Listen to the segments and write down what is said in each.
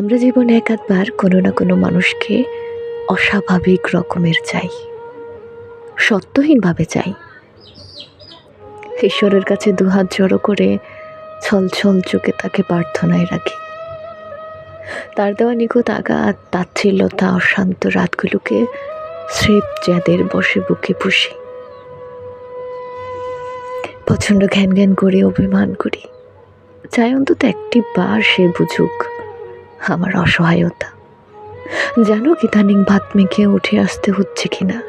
আমরা জীবনে এক আধবার কোনো না কোনো মানুষকে অস্বাভাবিক রকমের চাই, সত্যহীনভাবে চাই। ঈশ্বরের কাছে দুহাত জড়ো করে ছল ছল চোখে তাকে প্রার্থনায় রাখি। তার দেওয়া নিখুঁত আঘাত, তাচ্ছিল্যতা, অশান্ত রাতগুলোকে স্রেফ জ্যাদের বসে বুকে পুষি। প্রচণ্ড ঘ্যান ঘ্যান করে অভিমান করি। চাই অন্তত একটি বার সে বুঝুক আমার অসহায়তা। যেন তানিং ভাত মেখে উঠে আসতে হচ্ছে কিনা?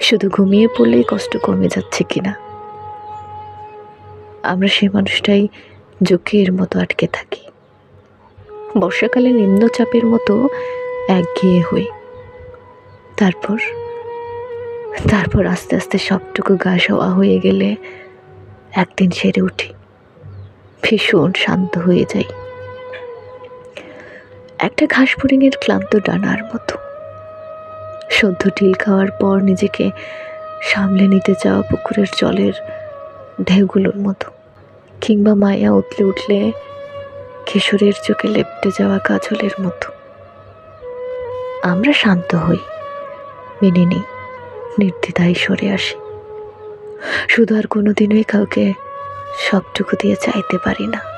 শুধু ঘুমিয়ে পড়লেই কষ্ট কমে যাচ্ছে কিনা? আমরা সে মানুষটাই জোকের মতো আটকে থাকি। বর্ষাকালে নিম্নচাপের মতো একঘেয়ে হই। তারপর তারপর আস্তে আস্তে সবটুকু গা সওয়া হয়ে গেলে একদিন সেরে উঠি। ভীষণ শান্ত হয়ে যাই। একটা ঘাস ফড়িংয়ের ক্লান্ত ডানার মতো। সদ্য টিল খাওয়ার পর নিজেকে সামলে নিতে চাওয়া পুকুরের জলের ঢেউগুলোর মতো। কিংবা মায়া উতলে উঠলে কিশোরের চোখে লেপটে যাওয়া কাজলের মতো। আমরা শান্ত হই, মেনে নিই, নির্দ্বিধায় সরে আসি। শুধু আর কোনোদিনই কাউকে সবটুকু দিয়ে চাইতে পারি না।